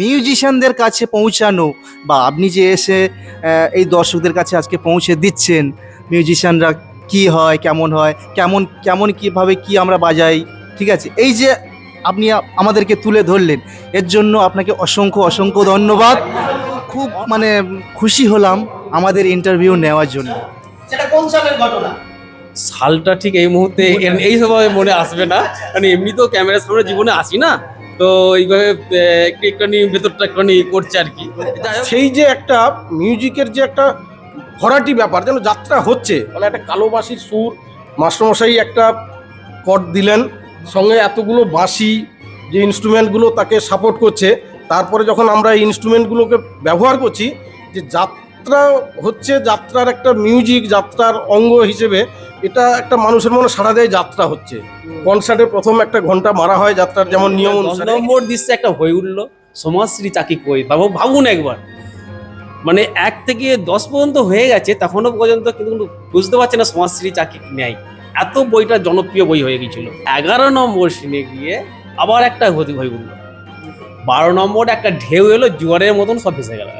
মিউজিশিয়ানদের কাছে পৌঁছানো বা আপনি যে এসে এই দর্শকদের কাছে আজকে পৌঁছে দিচ্ছেন মিউজিশিয়ানরা কি হয় কেমন হয় কেমন কেমন কীভাবে কি আমরা বাজাই ঠিক আছে? এই যে আপনি আমাদেরকে তুলে ধরলেন এর জন্য আপনাকে অসংখ্য অসংখ্য ধন্যবাদ। খুব মানে খুশি হলাম আমাদের ইন্টারভিউ নেওয়ার জন্য। সেটা কোন সালের ঘটনা? সালটা ঠিক এই মুহূর্তে এই সময় মনে আসবে না। মানে এমনি তো ক্যামেরার সামনে জীবনে আসি না। তো এইভাবে একটু একটুখানি ভেতরটা একটুখানি করছে আর কি। সেই যে একটা মিউজিকের যে একটা ভরাটি ব্যাপার, যেন যাত্রা হচ্ছে মানে একটা কালোবাসির সুর, মাস্টারমশাই একটা কট দিলেন, সঙ্গে এতগুলো বাঁশি, যে ইনস্ট্রুমেন্টগুলো তাকে সাপোর্ট করছে, তারপরে যখন আমরা এই ইনস্ট্রুমেন্টগুলোকে ব্যবহার করছি, যে যাত্রা হচ্ছে যাত্রার একটা মিউজিক যাত্রার অঙ্গ হিসেবে এটা একটা মানুষের মনে সাড়া দেয় যাত্রা হচ্ছে। কনসার্টে প্রথম একটা ঘণ্টা মারা হয় যাত্রার যেমন নিয়ম অনুসারে। নম্বর দৃশ্যে একটা হয়ে উঠল সমাজশ্রী চাকি কই? বাবু ভাবুন একবার। মানে এক থেকে দশ পর্যন্ত হয়ে গেছে তখনও পর্যন্ত কিন্তু বুঝতে পারছে না সমাজশ্রী চাকি নেই। এত বইটা জনপ্রিয় বই হয়ে গেছিল এগারো নম্বর সিনে গিয়ে আবার একটা হতে হয়ে উঠল। বারো নম্বর একটা ঢেউ এলো জোয়ারের মতন সব ভেসে গেল।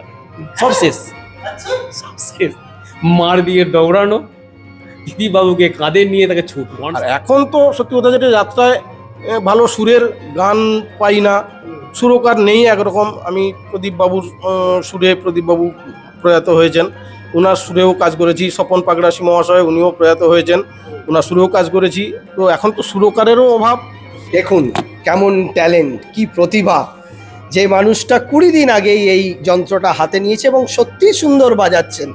সব শেষ। আচ্ছা। শেষ মার দিয়ে দৌড়ানো দিদিবাবুকে কাঁধে নিয়ে তাকে ছুট আর এখন তো সত্যি কথা যেটা যাত্রায় ভালো সুরের গান পাই না। সুরকার নেই একরকম। আমি প্রদীপ বাবুর সুরে প্রদীপ বাবু প্রয়াত হয়েছেন। ওনার সুরেও কাজ করেছি। স্বপন পাগড়াশি মহাশয় উনিও প্রয়াত হয়েছেন। ওনার সুরেও কাজ করেছি। তো এখন তো সুরকারেরও অভাব। দেখুন কেমন ট্যালেন্ট কি প্রতিভা। যে মানুষটা কুড়ি দিন আগেই এই যন্ত্রটা হাতে নিয়েছে এবং সত্যি সুন্দর বাজাচ্ছেন,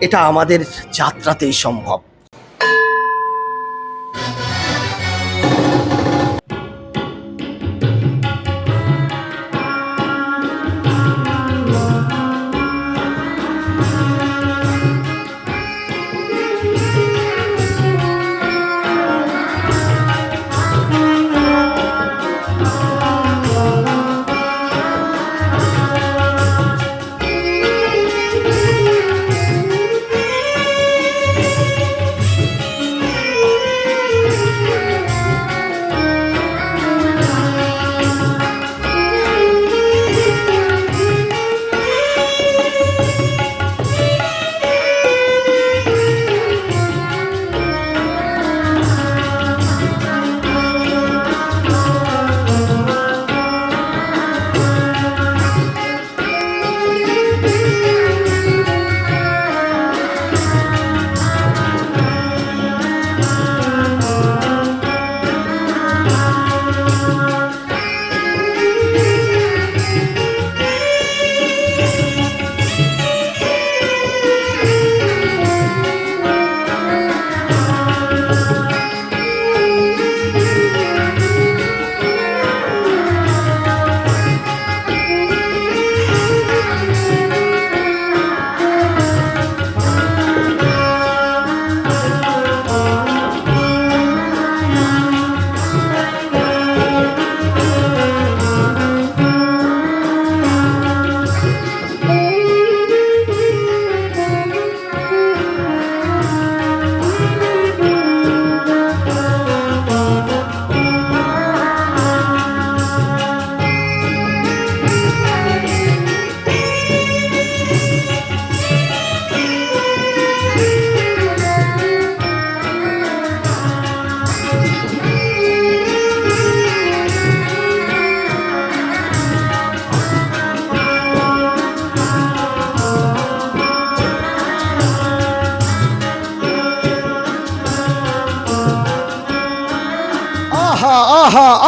এটা আমাদের যাত্রাতেই সম্ভব।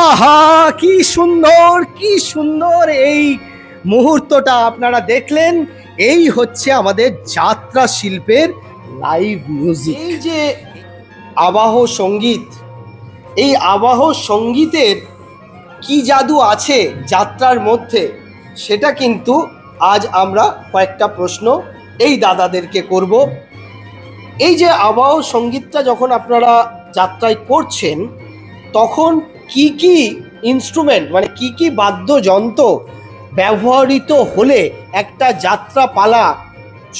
আহা, কি সুন্দর কি সুন্দর এই মুহূর্তটা আপনারা দেখলেন। এই হচ্ছে আমাদের যাত্রা শিল্পের লাইভ মিউজিক এই যে আবাহ সংগীত, এই আবাহ সঙ্গীতের কি জাদু আছে যাত্রার মধ্যে, সেটা কিন্তু আজ আমরা কয়েকটা প্রশ্ন এই দাদাদেরকে করব। এই যে আবাহ সঙ্গীতটা যখন আপনারা যাত্রায় করছেন, তখন কি কি ইনস্ট্রুমেন্ট মানে কি কি বাদ্যযন্ত্র ব্যবহৃত হলে একটা যাত্রা পালা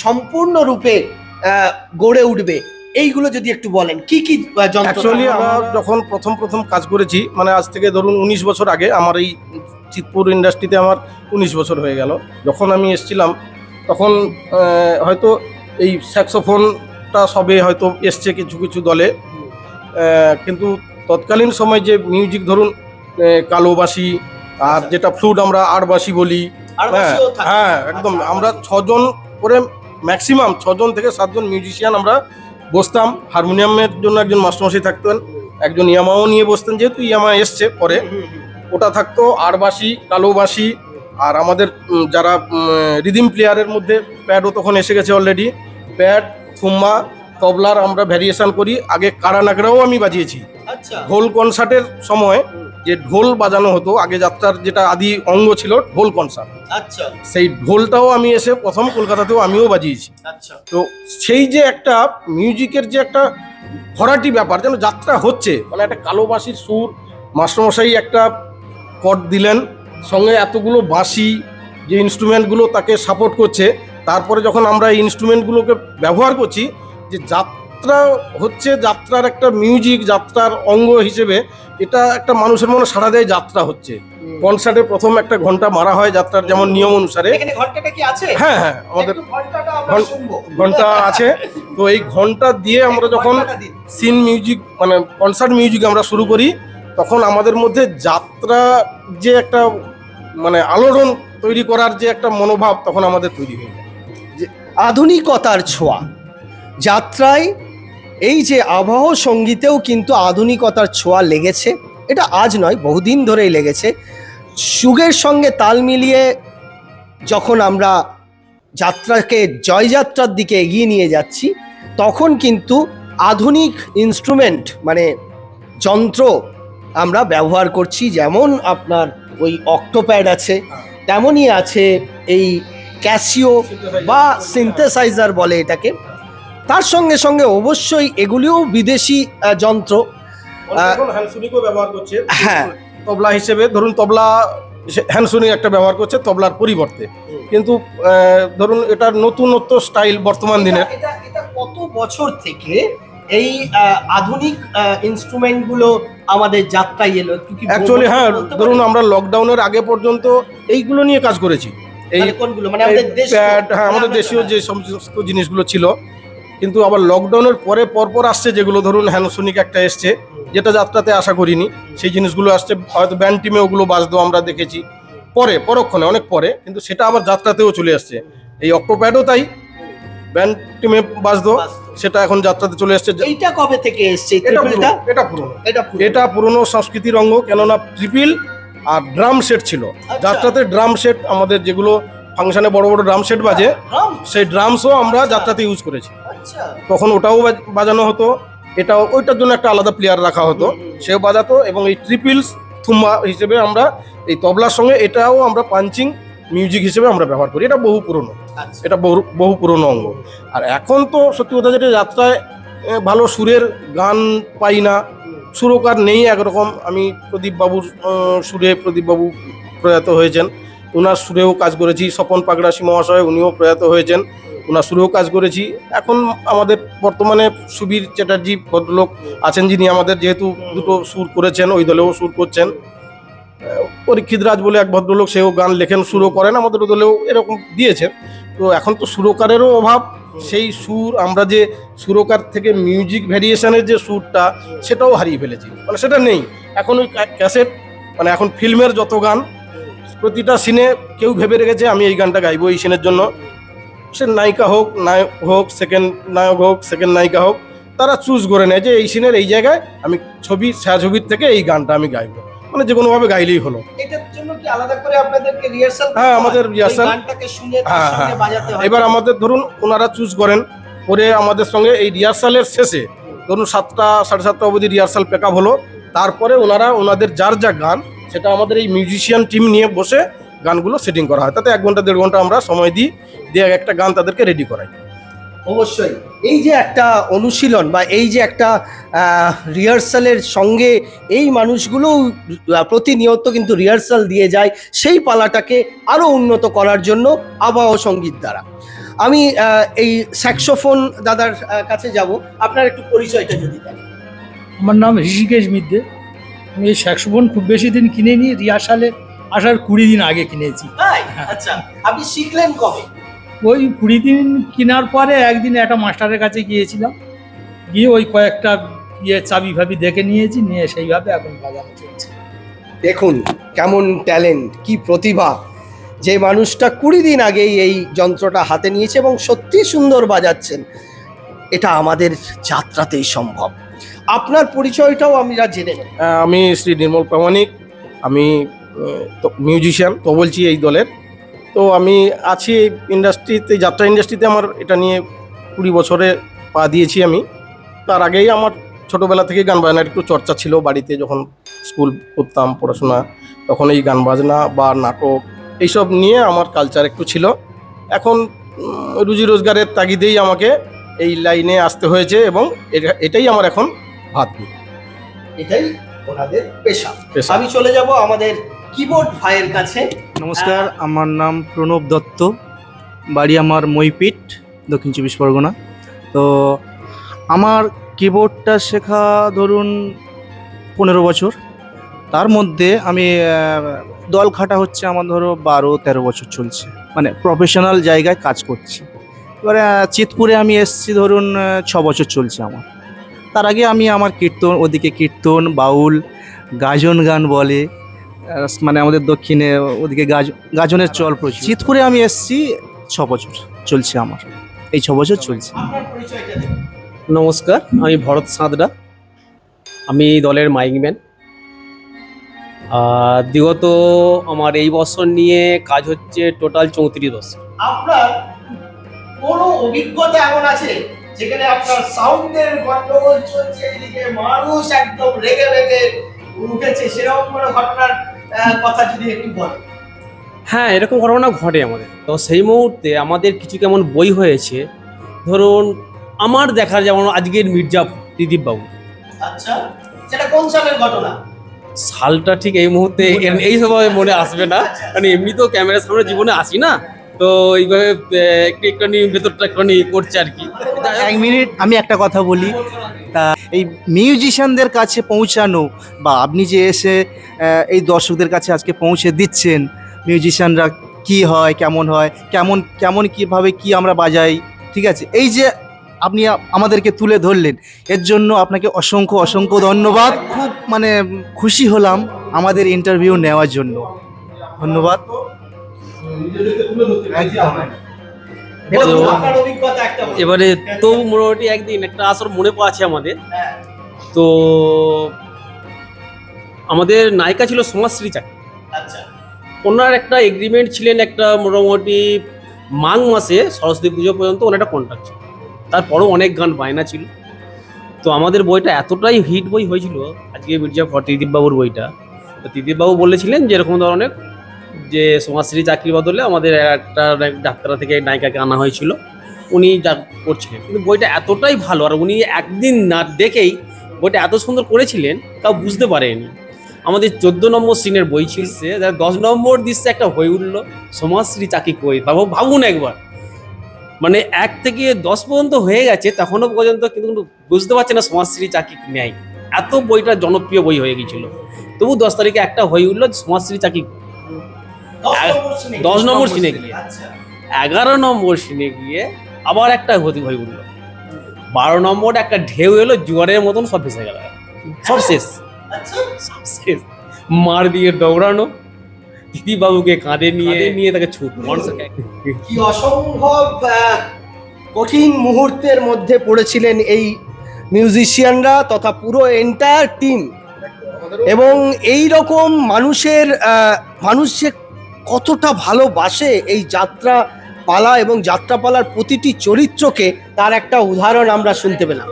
সম্পূর্ণরূপে গড়ে উঠবে? এইগুলো যদি একটু বলেন, কি কি অ্যাকচুয়ালি আমরা যখন প্রথম প্রথম কাজ করেছি মানে আজ থেকে ধরুন উনিশ বছর আগে, আমার এই চিতপুর ইন্ডাস্ট্রিতে আমার উনিশ বছর হয়ে গেল। যখন আমি এসছিলাম, তখন হয়তো এই স্যাক্সোফোনটা সবে হয়তো এসছে কিছু কিছু দলে কিন্তু তৎকালীন সময় যে মিউজিক ধরুন কালোবাসি আর যেটা ফ্লুট আমরা আটবাসি বলি হ্যাঁ হ্যাঁ একদম। আমরা ছজন করে ম্যাক্সিমাম ছজন থেকে সাতজন মিউজিশিয়ান আমরা বসতাম। হারমোনিয়ামের জন্য একজন মাস্টারমশাই থাকতেন একজন ইয়ামাও নিয়ে বসতেন যেহেতু ইয়ামা এসছে পরে। ওটা থাকতো আরবাসি কালোবাসি আর আমাদের যারা রিদিম প্লেয়ারের মধ্যে প্যাডও তখন এসে গেছে অলরেডি প্যাড ফুম্মা তবলার আমরা ভ্যারিয়েশন করি। আগে কারা নাগরাও আমি বাজিয়েছি। আচ্ছা। ঢোল কনসার্টের সময় যে ঢোল বাজানো হতো আগে যাত্রার যেটা আদি অঙ্গ ছিল ঢোল কনসার্ট আচ্ছা। সেই ঢোলটাও আমি এসে প্রথম কলকাতাতেও আমিও বাজিয়েছি। আচ্ছা। তো সেই যে একটা মিউজিকের যে একটা ভরাটি ব্যাপার যেন যাত্রা হচ্ছে মানে একটা কালোবাসির সুর মাস্টারমশাই একটা কট দিলেন সঙ্গে এতগুলো বাঁশি যে ইনস্ট্রুমেন্টগুলো তাকে সাপোর্ট করছে তারপরে যখন আমরা এই ইনস্ট্রুমেন্টগুলোকে ব্যবহার করছি যে যাত্রা হচ্ছে যাত্রার একটা মিউজিক যাত্রার অঙ্গ হিসেবে এটা একটা মানুষের মনে সাড়া দেয় যাত্রা হচ্ছে। কনসার্টে প্রথম একটা ঘণ্টা মারা হয় যাত্রার যেমন নিয়ম অনুসারে। এখানে ঘন্টাটা কি আছে? হ্যাঁ হ্যাঁ আমাদের ঘণ্টা আছে। তো এই ঘণ্টা দিয়ে আমরা যখন সিন মিউজিক মানে কনসার্ট মিউজিক আমরা শুরু করি তখন আমাদের মধ্যে যাত্রা যে একটা মানে আলোড়ন তৈরি করার যে একটা মনোভাব তখন আমাদের তৈরি হয়ে যায়। আধুনিকতার ছোঁয়া। যাত্রায় এই যে আবহ সঙ্গীতেও কিন্তু আধুনিকতার ছোঁয়া লেগেছে, এটা আজ নয়, বহুদিন ধরেই লেগেছে। যুগের সঙ্গে তাল মিলিয়ে যখন আমরা যাত্রাকে, জয়যাত্রার দিকে এগিয়ে নিয়ে যাচ্ছি, তখন কিন্তু আধুনিক ইনস্ট্রুমেন্ট মানে যন্ত্র আমরা ব্যবহার করছি। যেমন আপনার ওই অক্টোপ্যাড আছে, তেমনই আছে এই ক্যাসিও বা সিনথেসাইজার বলে এটাকে। তার সঙ্গে সঙ্গে অবশ্যই এগুলিও বিদেশি যন্ত্র। হ্যান্ডসুনিকও ব্যবহার করছে। হ্যাঁ। তবলা হিসেবে ধরুন তবলা হ্যান্ডসুনি একটা ব্যবহার করছে তবলার পরিবর্তে। কিন্তু ধরুন এটার নতুনত্ব স্টাইল বর্তমান দিনের। কত বছর থেকে এই আধুনিক ইনস্ট্রুমেন্টগুলো আমাদের যাত্রায় এলো? অ্যাকচুয়ালি হ্যাঁ ধরুন আমরা লকডাউনের আগে পর্যন্ত এইগুলো নিয়ে কাজ করেছি। এই মানে কোনগুলো? মানে আমাদের দেশ হ্যাঁ আমাদের দেশীয় যে সমস্ত জিনিসগুলো ছিল কিন্তু আবার লকডাউনের পরে পরপর আসছে যেগুলো ধরুন হ্যানোসোনিক একটা এসছে যেটা যাত্রাতে আশা করিনি। সেই জিনিসগুলো আসছে হয়তো ব্যান্ড টিমে ওগুলো বাজতো আমরা দেখেছি। পরে পরক্ষণে অনেক পরে কিন্তু সেটা আবার যাত্রাতেও চলে আসছে। এই অক্টোপ্যাডও তাই ব্যান্ড টিমে বাজতো সেটা এখন যাত্রাতে চলে আসছে। এইটা কবে থেকে এসছে এটা পুরনো, এটা পুরনো। এটা পুরো। এটা পুরনো সংস্কৃতির অঙ্গ কেননা ট্রিপিল আর ড্রাম সেট ছিল। আচ্ছা। যাত্রাতে ড্রাম সেট আমাদের যেগুলো ফাংশনে বড় বড় ড্রাম সেট বাজে সেই ড্রামসও আমরা যাত্রাতে ইউজ করেছি। আচ্ছা তখন ওটাও বাজ- বাজানো হতো। এটাও ওইটার জন্য একটা আলাদা প্লেয়ার রাখা হতো। সেও বাজাতো এবং এই ট্রিপিলস থুম্বা হিসেবে আমরা এই তবলার সঙ্গে এটাও আমরা পাঞ্চিং মিউজিক হিসেবে আমরা ব্যবহার করি। এটা বহু পুরনো। আচ্ছা। এটা বহু বহু পুরনো অঙ্গ। আর এখন তো সত্যি কথা যেটা যাত্রায় ভালো সুরের গান পাই না। সুরকার নেই একরকম। আমি প্রদীপবাবুর সুরে প্রদীপবাবু প্রয়াত হয়েছেন। ওনার সুরেও কাজ করেছি। স্বপন পাগড়াসী মহাশয় উনিও প্রয়াত হয়েছেন। ওনার সুরেও কাজ করেছি। এখন আমাদের বর্তমানে সুবীর চ্যাটার্জি ভদ্রলোক আছেন যিনি আমাদের যেহেতু দুটো সুর করেছেন, ওই দলেও সুর করছেন। পরীক্ষিত রাজ বলে এক ভদ্রলোক, সেও গান লেখেন, সুরও করেন আমাদের দলেও এরকম দিয়েছেন। তো এখন তো সুরকারেরও অভাব। সেই সুর, আমরা যে সুরকার থেকে মিউজিক ভ্যারিয়েশনের যে সুরটা, সেটাও হারিয়ে ফেলেছি। মানে সেটা নেই। এখন ওই ক্যাসেট মানে এখন ফিল্মের যত গান, প্রতিটা সিনে কেউ ভেবে রেখেছে, আমি এই গানটা গাইবো এই সিনের জন্য। সে নায়িকা হোক নায়ক হোক সেকেন্ড নায়ক হোক সেকেন্ড নায়িকা হোক তারা চুজ করে নেয় যে এই সিনের এই জায়গায় আমি ছবি ছায়াছবির থেকে এই গানটা আমি গাইবো। মানে যে কোনোভাবে গাইলেই হলো। হ্যাঁ, আমাদের তার হ্যাঁ, হ্যাঁ। এবার আমাদের ধরুন ওনারা চুজ করেন করে আমাদের সঙ্গে এই রিহার্সালের শেষে ধরুন সাতটা সাড়ে সাতটা অবধি রিহার্সাল পেক হলো। তারপরে ওনারা ওনাদের যার যা গান সেটা আমাদের এই মিউজিশিয়ান টিম নিয়ে বসে গানগুলো সেটিং করা হয়। তাতে এক ঘণ্টা দেড় ঘণ্টা আমরা সময় দিই দিয়ে একটা গান তাদেরকে রেডি করাই। অবশ্যই। এই যে একটা অনুশীলন বা এই যে একটা রিহার্সালের সঙ্গে এই মানুষগুলো প্রতিনিয়ত কিন্তু রিহার্সাল দিয়ে যায় সেই পালাটাকে আরও উন্নত করার জন্য আবহ সংগীত দ্বারা। আমি এই স্যাক্সোফোন দাদার কাছে যাব। আপনার একটু পরিচয়টা যদি দেন। আমার নাম ঋষিকেশ মিদ্দে। আমি এই স্যাক্সোফোন খুব বেশি দিন কিনে নিই রিহার্সালে আসার কুড়ি দিন আগে কিনেছি। আচ্ছা আপনি শিখলেন কবে? ওই কুড়ি দিন কেনার পরে একদিন একটা মাস্টারের কাছে গিয়েছিলাম। গিয়ে ওই কয়েকটা ইয়ে চাবি ভাবি দেখে নিয়েছি নিয়ে সেইভাবে এখন বাজানো চলছে। দেখুন কেমন ট্যালেন্ট কি প্রতিভা। যে মানুষটা কুড়ি দিন আগেই এই যন্ত্রটা হাতে নিয়েছে এবং সত্যি সুন্দর বাজাচ্ছেন এটা আমাদের যাত্রাতেই সম্ভব। আপনার পরিচয়টাও আমরা জেনে নেব। আমি শ্রী নির্মল প্রামাণিক। আমি মিউজিশিয়ান, তো বলছি এই দলের। তো আমি আছি এই ইন্ডাস্ট্রিতে, যাত্রা ইন্ডাস্ট্রিতে আমার এটা নিয়ে কুড়ি বছরে পা দিয়েছি আমি। তার আগেই আমার ছোটোবেলা থেকে গান বাজনার একটু চর্চা ছিল বাড়িতে, যখন স্কুল করতাম পড়াশোনা, তখন এই গান বাজনা বা নাটক এইসব নিয়ে আমার কালচার একটু ছিল। এখন রুজি রোজগারের তাগিদেই আমাকে এই লাইনে আসতে হয়েছে এবং এটা- এটাই আমার এখন ভাত এটাই ওনাদের পেশা। পেশা। আমি চলে যাব আমাদের কিবোর্ড ভাইয়ের কাছে। নমস্কার আমার নাম প্রণব দত্ত। বাড়ি আমার মইপিট দক্ষিণ চব্বিশ পরগনা। তো আমার কিবোর্ডটা শেখা ধরুন পনেরো বছর। তার মধ্যে আমি দল খাটা হচ্ছে আমার ধরো বারো তেরো বছর চলছে। মানে প্রফেশনাল জায়গায় কাজ করছি। এবারে চিতপুরে আমি এসেছি ধরুন ছ বছর চলছে আমার। তার আগে আমি আমার কীর্তন ওদিকে কীর্তন বাউল গাজন গান বলে মানে আমাদের দক্ষিণে ওদিকে গাজ গাজনের চল প্রচুর। চিতপুরে আমি এসছি ছ বছর চলছে আমার। এই ছ বছর চলছে। নমস্কার আমি ভরত সাঁতরা। আমি দলের মাইকম্যান আর বিগত আমার এই বছর নিয়ে কাজ হচ্ছে টোটাল চৌত্রিশ বছর। আপনার কোনো অভিজ্ঞতা এমন আছে যেখানে আপনার সাউন্ডের গন্ডগোল চলছে এদিকে মানুষ একদম রেগে রেগে উঠেছে সেরকম কোনো ঘটনার কথা যদি একটু বলেন। হ্যাঁ এরকম ঘটনা ঘটে আমাদের। তো সেই মুহূর্তে আমাদের কিছু কেমন বই হয়েছে ধরুন আমার দেখার যেমন আজকের মির্জাপুর ত্রিদীপ বাবু আচ্ছা সেটা কোন সালের ঘটনা? সালটা ঠিক এই মুহূর্তে এই সময় মনে আসবে না। মানে এমনি তো ক্যামেরার সামনে জীবনে আসি না। তো এইভাবে একটুখানি ভেতরটা একটুখানি করছে আর কি। এক মিনিট, আমি একটা কথা বলি। তা এই মিউজিশিয়ানদের কাছে পৌঁছানো বা আপনি যে এসে এই দর্শকদের কাছে আজকে পৌঁছে দিচ্ছেন, মিউজিশিয়ানরা কি হয়, কেমন হয়, কেমন কেমন কীভাবে কি আমরা বাজাই, ঠিক আছে? এই যে আপনি আমাদেরকে তুলে ধরলেন, এর জন্য আপনাকে অসংখ্য অসংখ্য ধন্যবাদ। খুব মানে খুশি হলাম আমাদের ইন্টারভিউ নেওয়ার জন্য। ধন্যবাদ। এবারে তো মোটামুটি একদিন একটা আসর মনে আছে আমাদের। তো আমাদের নায়িকা ছিল সমাজশ্রী চাকরি ওনার একটা এগ্রিমেন্ট ছিলেন একটা মোটামুটি মাঘ মাসে সরস্বতী পুজো পর্যন্ত ওনার একটা কন্ট্রাক্ট ছিল। তারপরও অনেক গান বায়না ছিল। তো আমাদের বইটা এতটাই হিট বই হয়েছিল, আজকে মির্জাফর ত্রিদীপবাবুর বইটা। তো ত্রিদীপবাবু বলেছিলেন যে এরকম ধরনের যে সমাজশ্রী চাকরির বদলে আমাদের একটা ডাক্তার থেকে নায়িকাকে আনা হয়েছিল, উনি যা করছিলেন। কিন্তু বইটা এতটাই ভালো, আর উনি একদিন না দেখেই বইটা এত সুন্দর করেছিলেন, তাও বুঝতে পারেনি আমাদের চোদ্দ নম্বর সিনের বই ছিল সে দশ নম্বর দৃশ্যে একটা হয়ে উঠল সমাজশ্রী চাকরি কই? বাবু ভাবুন একবার। মানে এক থেকে দশ পর্যন্ত হয়ে গেছে, তখনও পর্যন্ত কিন্তু বুঝতে পারছে না সমাজশ্রী চাকরি নেয় এত বইটা জনপ্রিয় বই হয়ে গেছিল। তবু দশ তারিখে একটা হয়ে উঠল সমাজশ্রী চাকি কই। দশ নম্বর সিনে গিয়ে আচ্ছা এগারো নম্বর সিনে গিয়ে আবার একটা হতে হয়ে উঠল বারো নম্বর একটা ঢেউ এলো জোয়ারের মতন সব ভেসে গেল। সব শেষ। আচ্ছা। সব শেষ। মার দিয়ে দৌড়ানো দিদি বাবুকে কাঁধে নিয়ে নিয়ে তাকে ছুট কি অসম্ভব কঠিন মুহূর্তের মধ্যে পড়েছিলেন এই মিউজিশিয়ানরা তথা পুরো এন্টায়ার টিম এবং এই রকম মানুষের মানুষ যে কতটা ভালোবাসে এই যাত্রা পালা এবং যাত্রাপালার প্রতিটি চরিত্রকে তার একটা উদাহরণ আমরা শুনতে পেলাম।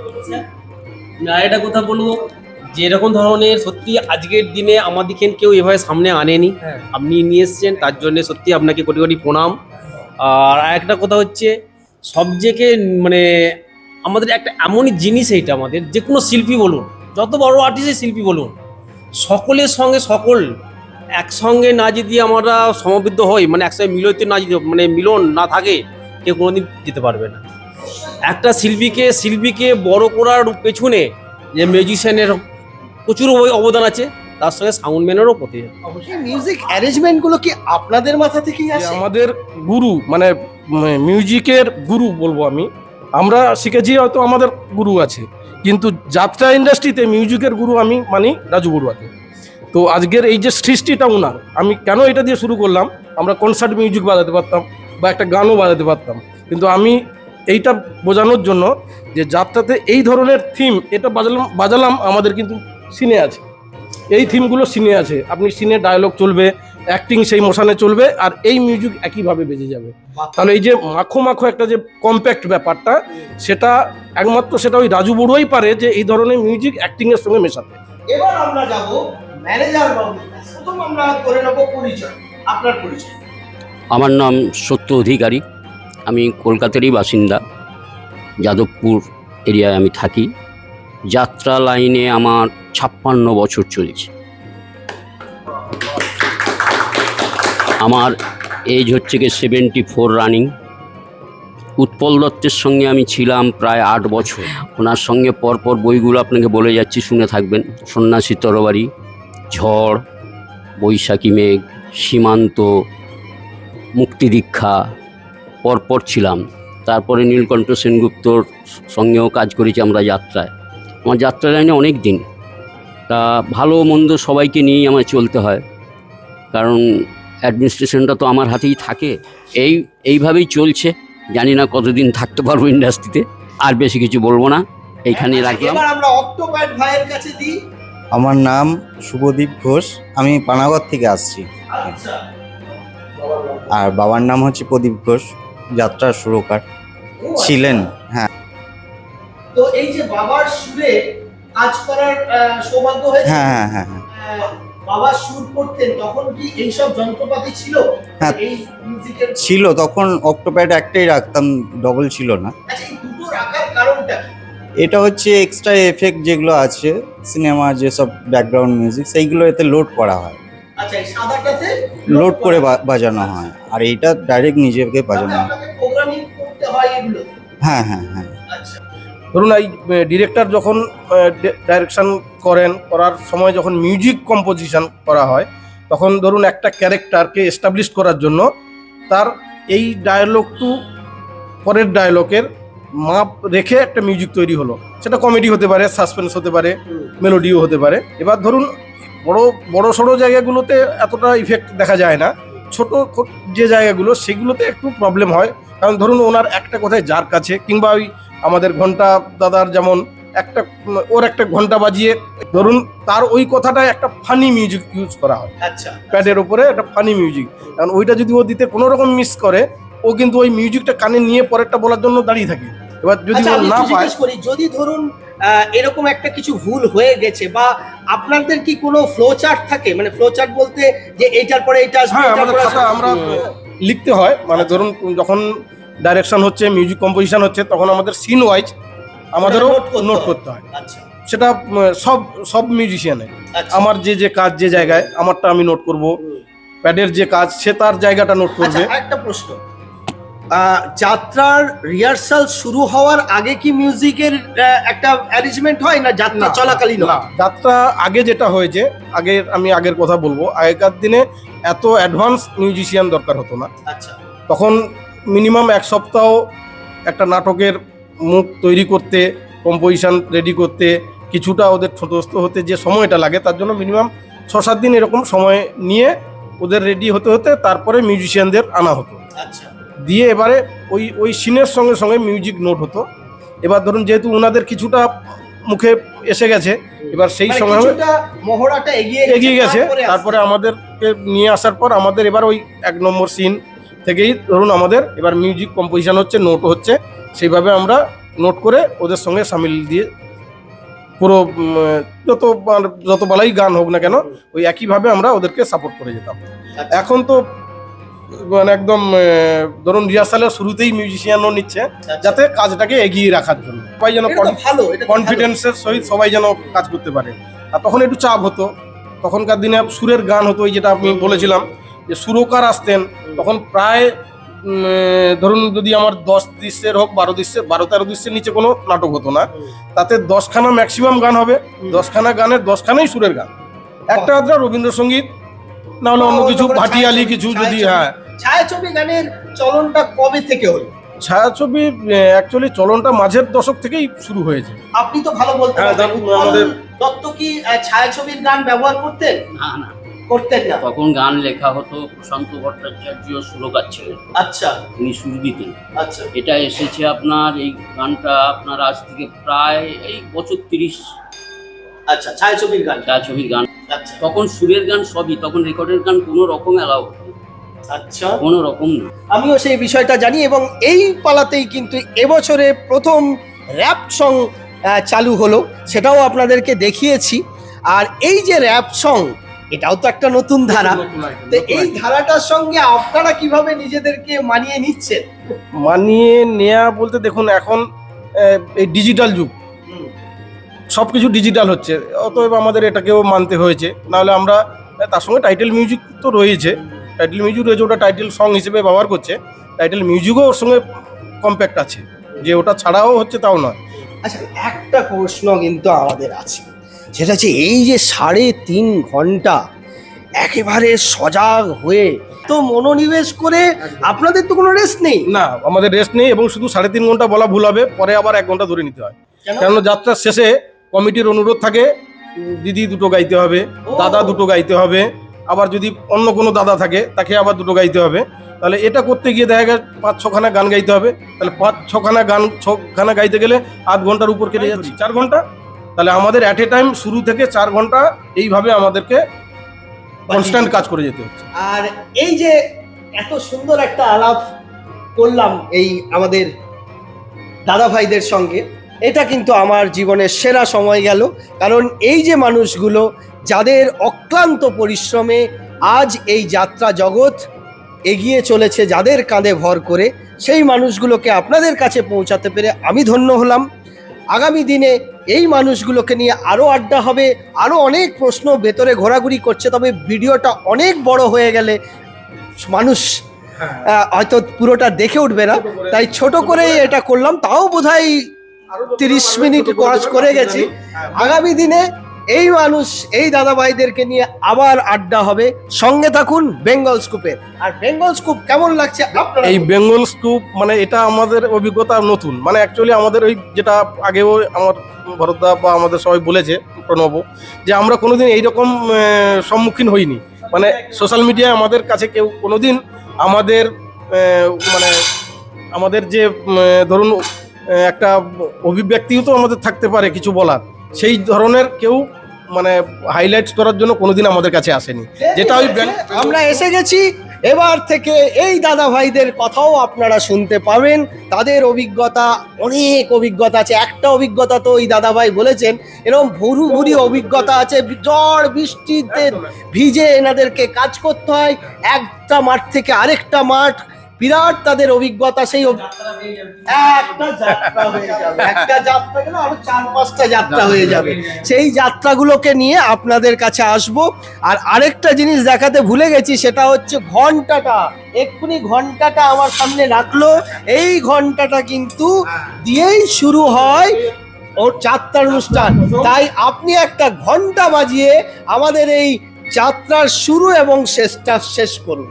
আর একটা কথা বলব। যে এরকম ধরনের সত্যি আজকের দিনে আমাদেরকে কেউ এভাবে সামনে আনেনি। হ্যাঁ। আপনি নিয়ে এসছেন তার জন্য সত্যি আপনাকে কোটি কোটি প্রণাম। আর একটা কথা হচ্ছে সবথেকে মানে আমাদের একটা এমনই জিনিস এইটা আমাদের যে কোনো শিল্পী বলুন যত বড় আর্টিস্টের শিল্পী বলুন সকলের সঙ্গে সকল একসঙ্গে না যদি আমরা সমবৃদ্ধ হই মানে একসঙ্গে মিলিত না যদি মানে মিলন না থাকে কেউ কোনোদিন যেতে পারবে না। একটা শিল্পীকে শিল্পীকে বড় করার পেছনে যে মিউজিশিয়ানের প্রচুর অবদান আছে তার সঙ্গে সাউন্ডম্যানেরও অবশ্যই মিউজিক অ্যারেঞ্জমেন্টগুলো কি আপনাদের মাথা থেকেই আসে? আমাদের গুরু মানে মিউজিকের গুরু বলব আমি আমরা শিখেছি হয়তো আমাদের গুরু আছে কিন্তু যাত্রা ইন্ডাস্ট্রিতে মিউজিকের গুরু আমি মানি রাজু বড়ুয়াকে। তো আজকের এই যে সৃষ্টিটা ওনার আমি কেন এটা দিয়ে শুরু করলাম? আমরা কনসার্ট মিউজিক বাজাতে পারতাম বা একটা গানও বাজাতে পারতাম। কিন্তু আমি এইটা বোঝানোর জন্য যে যাত্রাতে এই ধরনের থিম এটা বাজালাম বাজালাম আমাদের কিন্তু সিনে আছে। এই থিমগুলো সিনে আছে। আপনি সিনে ডায়লগ চলবে অ্যাক্টিং সেই মোশানে চলবে আর এই মিউজিক একইভাবে বেজে যাবে। তাহলে এই যে মাখো মাখো একটা যে কম্প্যাক্ট ব্যাপারটা সেটা একমাত্র সেটা ওই রাজু বড়ুয়াই পারে যে এই ধরনের মিউজিক অ্যাক্টিংয়ের সঙ্গে মেশাতে। এবার আমরা যাব ম্যানেজার বাবু প্রথম আমরা করে নেব পরিচয়, আপনার পরিচয়। আমার নাম সত্য অধিকারী, আমি কলকাতারই বাসিন্দা, যাদবপুর এরিয়ায় আমি থাকি। যাত্রা লাইনে আমার ছাপ্পান্ন বছর চলেছে। আমার এজ হচ্ছে গিয়ে সেভেন্টি ফোর রানিং উৎপল দত্তের সঙ্গে আমি ছিলাম প্রায় আট বছর। ওনার সঙ্গে পরপর বইগুলো আপনাকে বলে যাচ্ছি, শুনে থাকবেন। সন্ন্যাসী তরবারি। ঝড়, বৈশাখী মেঘ, সীমান্ত, মুক্তি দীক্ষা, পরপর ছিলাম। তারপরে নীলকণ্ঠ সেনগুপ্তর সঙ্গেও কাজ করেছি আমরা যাত্রায়। আমার যাত্রা লাইনে অনেক দিন। তা ভালো মন্দ সবাইকে নিয়েই আমার চলতে হয়। কারণ অ্যাডমিনিস্ট্রেশনটা তো আমার হাতেই থাকে। এই, এইভাবেই চলছে। জানি না কতদিন থাকতে পারব ইন্ডাস্ট্রিতে। আর বেশি কিছু বলব না। এইখানে এবার আমরা অক্টোপ্যাড ভাইয়ের কাছে দিই। আমার নাম শুভদীপ ঘোষ আমি পানাগড় থেকে আসছি। আচ্ছা। আর বাবার নাম হচ্ছে প্রদীপ ঘোষ যাত্রার সুরকার। ছিলেন হ্যাঁ। তো এই যে বাবার সুরে কাজ করার সৌভাগ্য হয়েছে? হ্যাঁ হ্যাঁ হ্যাঁ হ্যাঁ। বাবা সুর করতেন তখন কি এইসব যন্ত্রপাতি ছিল? হ্যাঁ। ছিল তখন অক্টোপ্যাড একটাই রাখতাম ডবল ছিল না। আচ্ছা এই দুটো রাখার কারণটা এটা হচ্ছে এক্সট্রা এফেক্ট যেগুলো আছে সিনেমা যেসব ব্যাকগ্রাউন্ড মিউজিক সেইগুলো এতে লোড করা হয়। আচ্ছা লোড করে বা- বাজানো হয়। আর এইটা ডাইরেক্ট নিজেকে বাজানো হয়। আপনাকে প্রোগ্রামিং করতে হয় এগুলো? হ্যাঁ হ্যাঁ হ্যাঁ। আচ্ছা। ধরুন এই ডিরেক্টর যখন ডাইরেকশন করেন করার সময় যখন মিউজিক কম্পোজিশন করা হয় তখন ধরুন একটা ক্যারেক্টারকে এস্টাবলিশ করার জন্য তার এই ডায়ালগটু পরের ডায়লগের মাপ রেখে একটা মিউজিক তৈরি হলো। সেটা কমেডি হতে পারে সাসপেন্স হতে পারে মেলোডিও হতে পারে। এবার ধরুন বড় বড় সড়ো জায়গাগুলোতে এতটা ইফেক্ট দেখা যায় না। ছোট যে জায়গাগুলো সেগুলোতে একটু প্রবলেম হয়। কারণ ধরুন ওনার একটা কোথায় যার কাছে কিংবা ওই আমাদের ঘণ্টা দাদার যেমন একটা ওর একটা ঘণ্টা বাজিয়ে ধরুন তার ওই কথাটায় একটা ফানি মিউজিক ইউজ করা হয়। আচ্ছা প্যাডের উপরে একটা ফানি মিউজিক কারণ ওইটা যদি ও দিতে কোনো রকম মিস করে ও কিন্তু ওই মিউজিকটা কানে নিয়ে পরেরটা বলার জন্য দাঁড়িয়ে থাকে। এবার যদি আচ্ছা না জিজ্ঞেস করি যদি ধরুন এরকম একটা কিছু ভুল হয়ে গেছে বা আপনাদের কি কোনো ফ্লো চার্ট থাকে? মানে ফ্লো চার্ট বলতে যে এইটার পরে এইটা আসবে হ্যাঁ আমাদের খাতা আমরা লিখতে হয়। মানে ধরুন যখন ডাইরেকশন হচ্ছে মিউজিক কম্পোজিশন হচ্ছে তখন আমাদের সিন ওয়াইজ আমাদেরও নোট করতে হয়। আচ্ছা। সেটা সব সব মিউজিশিয়ানের আচ্ছা। আমার যে যে কাজ যে জায়গায় আমারটা আমি নোট করব। প্যাডের যে কাজ সে তার জায়গাটা নোট আচ্ছা করবে। একটা প্রশ্ন। যাত্রার রিহার্সাল শুরু হওয়ার আগে কি মিউজিকের একটা অ্যারেঞ্জমেন্ট হয় না যাত্রা চলাকালীন না? যাত্রা আগে যেটা হয়েছে আগের আমি আগের কথা বলব আগেকার দিনে এত অ্যাডভান্স মিউজিশিয়ান দরকার হতো না। আচ্ছা। তখন মিনিমাম এক সপ্তাহ একটা নাটকের মুখ তৈরি করতে কম্পোজিশন রেডি করতে কিছুটা ওদের ছোটস্থ হতে যে সময়টা লাগে তার জন্য মিনিমাম ছ সাত দিন এরকম সময় নিয়ে ওদের রেডি হতে হতে তারপরে মিউজিশিয়ানদের আনা হতো। আচ্ছা। দিয়ে এবারে ওই ওই সিনের সঙ্গে সঙ্গে মিউজিক নোট হতো। এবার ধরুন যেহেতু ওনাদের কিছুটা মুখে এসে গেছে এবার সেই মানে সময় মহড়াটা এগিয়ে এগিয়ে গেছে। তারপরে আমাদেরকে নিয়ে আসার পর আমাদের এবার ওই এক নম্বর সিন থেকেই ধরুন আমাদের এবার মিউজিক কম্পোজিশন হচ্ছে নোট হচ্ছে। সেইভাবে আমরা নোট করে ওদের সঙ্গে সামিল দিয়ে পুরো যত যত বেলাই গান হোক না কেন ওই একইভাবে আমরা ওদেরকে সাপোর্ট করে যেতাম। আচ্ছা। এখন তো মানে একদম ধরুন রিহার্সালের শুরুতেই মিউজিশিয়ানও নিচ্ছে আচ্ছা। যাতে কাজটাকে এগিয়ে রাখার জন্য। সবাই যেন। কনফিডেন্সের সহিত সবাই যেন কাজ করতে পারে। আর তখন একটু চাপ হতো। তখনকার দিনে সুরের গান হতো ওই যেটা আমি বলেছিলাম যে সুরকার আসতেন তখন প্রায় ধরুন যদি আমার দশ দৃশ্যের হোক বারো দৃশ্যের বারো তেরো দৃশ্যের নিচে কোনো নাটক হতো না। তাতে দশখানা ম্যাক্সিমাম গান হবে। দশখানা গানের দশখানাই সুরের গান। একটা আধটা রবীন্দ্রসঙ্গীত না হলে অন্য কিছু ভাটিয়ালি কিছু যদি হ্যাঁ। ছায়াছবি গানের চলনটা কবে থেকে হলো? ছায়াছবি অ্যাকচুয়ালি চলনটা মাঝের দশক থেকেই শুরু হয়েছে। আপনি তো ভালো বলতে হ্যাঁ, আমাদের- দত্ত কি ছায়াছবির গান ব্যবহার করতেন? না না। করতেন না। তখন গান লেখা হতো প্রশান্ত ভট্টাচার্য সুরকার ছিলেন। আচ্ছা। উনি সুর দিতেন। আচ্ছা। এটা এসেছে আপনার এই গানটা আপনার আজ থেকে প্রায় এই বছর তিরিশ। আচ্ছা ছায়াছবির গান। ছবির গান। তখন সুরের গান সবই তখন রেকর্ডের গান কোনো রকম অ্যালাউ আচ্ছা। কোনো রকম না। আমিও সেই বিষয়টা জানি এবং এই পালাতেই কিন্তু এবছরে প্রথম র্যাপ সং চালু হলো সেটাও আপনাদেরকে দেখিয়েছি। আর এই যে র্যাপ সং এটাও তো একটা নতুন ধারা। তো এই ধারাটার সঙ্গে আপনারা কীভাবে নিজেদেরকে মানিয়ে নিচ্ছেন? মানিয়ে নেয়া বলতে দেখুন এখন এই ডিজিটাল যুগ। সব কিছু ডিজিটাল হচ্ছে। অতএব আমাদের এটাকেও মানতে হয়েছে। নাহলে আমরা তার সঙ্গে টাইটেল মিউজিক তো রয়েছে। টাইটেল মিউজিক রয়েছে ওটা টাইটেল সং হিসেবে ব্যবহার করছে। টাইটেল মিউজিকও ওর সঙ্গে কম্প্যাক্ট আছে। যে ওটা ছাড়াও হচ্ছে তাও নয়। আচ্ছা একটা প্রশ্ন কিন্তু আমাদের আছে। সেটা হচ্ছে এই যে সাড়ে তিন ঘণ্টা একেবারে সজাগ হয়ে তো মনোনিবেশ করে আপনাদের তো কোনো রেস্ট নেই। না আমাদের রেস্ট নেই এবং শুধু সাড়ে তিন ঘণ্টা বলা ভুল হবে পরে আবার এক ঘণ্টা ধরে নিতে হয়। কেন? যাত্রার শেষে কমিটির অনুরোধ থাকে দিদি দুটো গাইতে হবে দাদা দুটো গাইতে হবে আবার যদি অন্য কোনো দাদা থাকে তাকে আবার দুটো গাইতে হবে। তাহলে এটা করতে গিয়ে দেখা গেছে পাঁচ ছখানা গান গাইতে হবে। তাহলে পাঁচ ছখানা গান ছখানা গাইতে গেলে আধ ঘণ্টার উপর কেটে যাচ্ছে। চার ঘণ্টা? তাহলে আমাদের অ্যাট এ টাইম শুরু থেকে চার ঘণ্টা এইভাবে আমাদেরকে কনস্ট্যান্ট কাজ করে যেতে হচ্ছে। আর এই যে এত সুন্দর একটা আলাপ করলাম এই আমাদের দাদা ভাইদের সঙ্গে এটা কিন্তু আমার জীবনের সেরা সময় গেল। কারণ এই যে মানুষগুলো যাদের অক্লান্ত পরিশ্রমে আজ এই যাত্রা জগৎ এগিয়ে চলেছে যাদের কাঁধে ভর করে সেই মানুষগুলোকে আপনাদের কাছে পৌঁছাতে পেরে আমি ধন্য হলাম। আগামী দিনে এই মানুষগুলোকে নিয়ে আরও আড্ডা হবে আরও অনেক প্রশ্ন ভেতরে ঘোরাঘুরি করছে তবে ভিডিওটা অনেক বড় হয়ে গেলে মানুষ হয়তো পুরোটা দেখে উঠবে না। তাই ছোট করেই এটা করলাম। তাও বোধহয় তিরিশ মিনিট ক্রস করে গেছি। আগামী দিনে এই মানুষ এই দাদা ভাইদেরকে নিয়ে আবার আড্ডা হবে। সঙ্গে থাকুন বেঙ্গল স্কুপের। আর বেঙ্গল স্কুপ কেমন লাগছে এই বেঙ্গল স্কুপ মানে এটা আমাদের অভিজ্ঞতা নতুন। মানে অ্যাকচুয়ালি আমাদের ওই যেটা আগেও আমার ভরতদা বা আমাদের সবাই বলেছে প্রণব যে আমরা কোনোদিন এইরকম সম্মুখীন হইনি। মানে সোশ্যাল মিডিয়ায় আমাদের কাছে কেউ কোনোদিন আমাদের মানে আমাদের যে ধরুন একটা অভিব্যক্তিও তো আমাদের থাকতে পারে কিছু বলার। সেই ধরনের কেউ মানে হাইলাইট করার জন্য কোনোদিন আমাদের কাছে আসেনি। যেটা ওই আমরা এসে গেছি এবার থেকে এই দাদা ভাইদের কথাও আপনারা শুনতে পাবেন। তাদের অভিজ্ঞতা অনেক অভিজ্ঞতা আছে। একটা অভিজ্ঞতা তো ওই দাদা ভাই বলেছেন এরকম ভুরু ভুরি অভিজ্ঞতা আছে। ঝড় বৃষ্টিতে ভিজে এনাদেরকে কাজ করতে হয়। একটা মাঠ থেকে আরেকটা মাঠ বিরাট তাদের অভিজ্ঞতা সেই একটা যাত্রা হয়ে যাবে। একটা যাত্রা গেলে আরও চার পাঁচটা যাত্রা হয়ে যাবে। সেই যাত্রাগুলোকে নিয়ে আপনাদের কাছে আসব। আর আরেকটা জিনিস দেখাতে ভুলে গেছি সেটা হচ্ছে ঘন্টাটা। এক্ষুনি ঘন্টাটা আমার সামনে রাখল। এই ঘন্টাটা কিন্তু দিয়েই শুরু হয় ওর যাত্রার অনুষ্ঠান। তাই আপনি একটা ঘণ্টা বাজিয়ে আমাদের এই যাত্রার শুরু এবং শেষটা শেষ করুন।